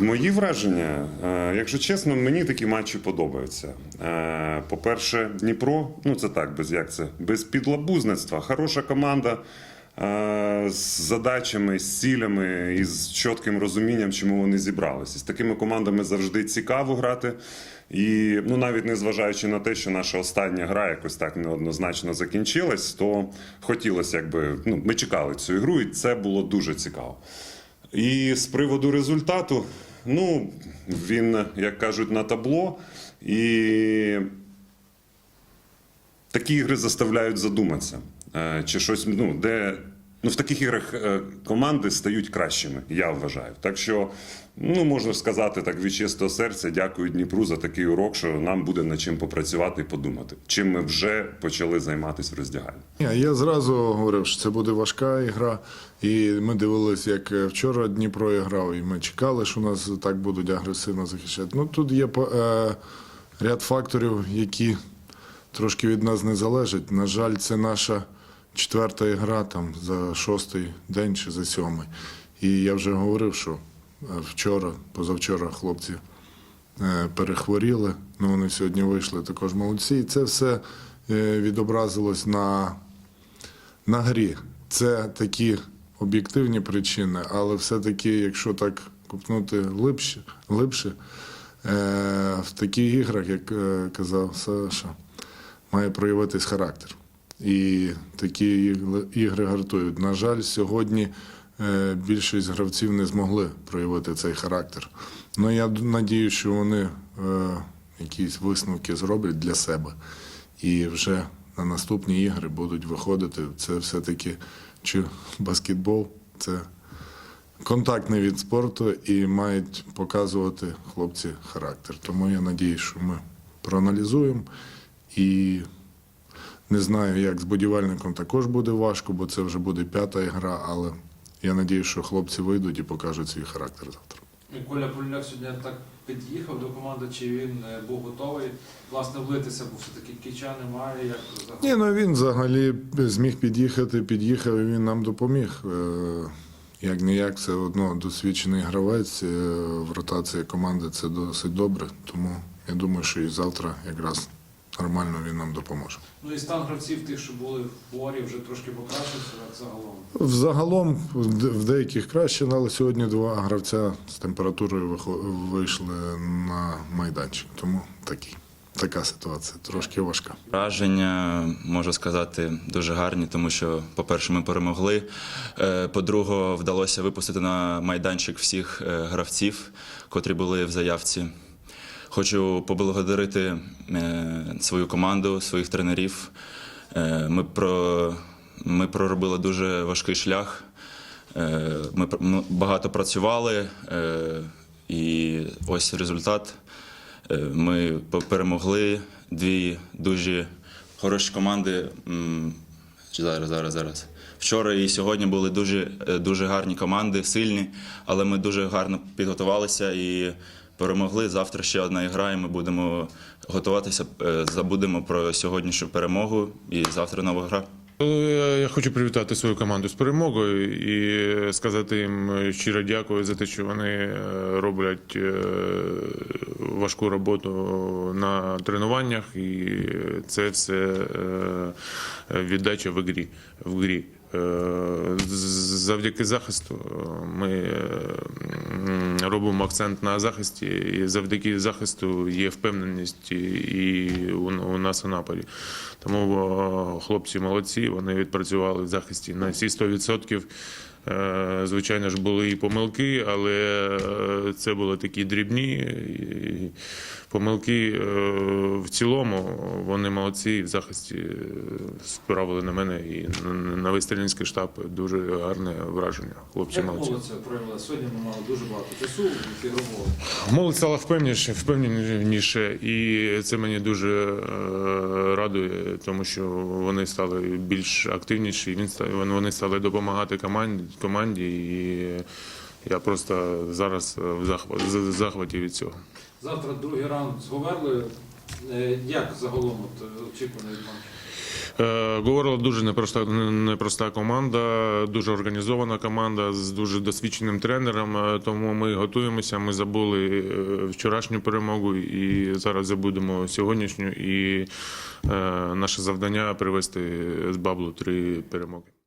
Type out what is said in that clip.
Мої враження, е, якщо чесно, мені такі матчі подобаються. Е, По-перше, Дніпро, ну це так, без як це, без підлабузництва. Хороша команда е, з задачами, з цілями і з чітким розумінням, чому вони зібралися. З такими командами завжди цікаво грати. І ну навіть не зважаючи на те, що наша остання гра якось так неоднозначно закінчилась, то хотілося, якби ну ми чекали цю ігру, і це було дуже цікаво. І з приводу результату, ну, він, як кажуть, на табло. І такі ігри заставляють задуматися. Е, Чи щось, ну, де. Ну, в таких іграх е, команди стають кращими, я вважаю. Так що, ну можна сказати так від чистого серця, дякую Дніпру за такий урок, що нам буде над чим попрацювати і подумати, чим ми вже почали займатися в роздягальні. Ні, Я зразу говорив, що це буде важка ігра. І ми дивилися, як е, вчора Дніпро грав, і ми чекали, що нас так будуть агресивно захищати. Ну тут є е, ряд факторів, які трошки від нас не залежать. На жаль, це наша четверта гра там за шостий день чи за сьомий. І я вже говорив, що е, вчора, позавчора хлопці е, перехворіли, ну вони сьогодні вийшли також молодці. І це все е, відобразилось на на грі. Це такі об'єктивні причини, але все-таки, якщо так купнути глибше, глибше в таких іграх, як казав Саша, має проявитись характер. І такі ігри гартують. На жаль, сьогодні е, більшість гравців не змогли проявити цей характер. Ну я надію, що вони е, якісь висновки зроблять для себе. І вже на наступні ігри будуть виходити. Це все-таки чи баскетбол, це контактний від спорту і мають показувати хлопці характер. Тому я надію, що ми проаналізуємо і не знаю, як з будівельником також буде важко, бо це вже буде п'ята гра, але я надію, що хлопці вийдуть і покажуть свій характер завтра. Коля Поляк сьогодні так під'їхав до команди, чи він е, був готовий власне влитися, бо все-таки кіча немає, як? Ні, ну він взагалі зміг під'їхати, під'їхав і він нам допоміг. Е, Як не як, все одно досвідчений гравець е, в ротації команди це досить добре. Тому я думаю, що і завтра якраз нормально він нам допоможе. Ну і стан гравців тих, що були в борі, вже трошки покращився загалом. Взагалом в деяких краще, але сьогодні два гравця з температурою вийшли на майданчик. Тому такий, така ситуація, трошки важка. Враження, можу сказати, дуже гарні, тому що, по-перше, ми перемогли. Е, По-друге, вдалося випустити на майданчик всіх е, гравців, котрі були в заявці. Хочу поблагодарити е, свою команду, своїх тренерів. Е, Ми, про, ми проробили дуже важкий шлях. Е, Ми багато працювали, і ось результат. Ми перемогли дві дуже хороші команди. Зараз, зараз, зараз. Вчора і сьогодні були дуже, дуже гарні команди, сильні, але ми дуже гарно підготувалися і перемогли. Завтра ще одна гра, і ми будемо готуватися, е, забудемо про сьогоднішню перемогу і завтра нова гра. Е, Я хочу привітати свою команду з перемогою і сказати їм щиро дякую за те, що вони е, роблять е, важку роботу на тренуваннях, і це все е, віддача в грі. В грі. Е, Завдяки захисту ми е, робимо акцент на захисті, і завдяки захисту є впевненість і у, нас у нападі. Тому е, хлопці молодці, вони відпрацювали в захисті на всі 100%. Е, Звичайно ж, були і помилки, але е, це були такі дрібні помилки. е, В цілому вони молодці в захисті е, справили на мене і на- весь штаб дуже гарне враження. Хлопці Як молодці. молодь це проявила? Сьогодні ми мали дуже багато часу в. Молодь стала впевненіше, впевненіше, і це мені дуже е, радує, тому що вони стали більш активніші. Він вони стали допомагати команді, команді, і я просто зараз в захваті від цього. Завтра другий раунд з Говерлою. Е, Як загалом от, е, від матчу? Е, Говорила дуже непроста, непроста команда, дуже організована команда з дуже досвідченим тренером. Тому ми готуємося. Ми забули вчорашню перемогу і зараз забудемо сьогоднішню. І наше завдання привести з Баблу три перемоги.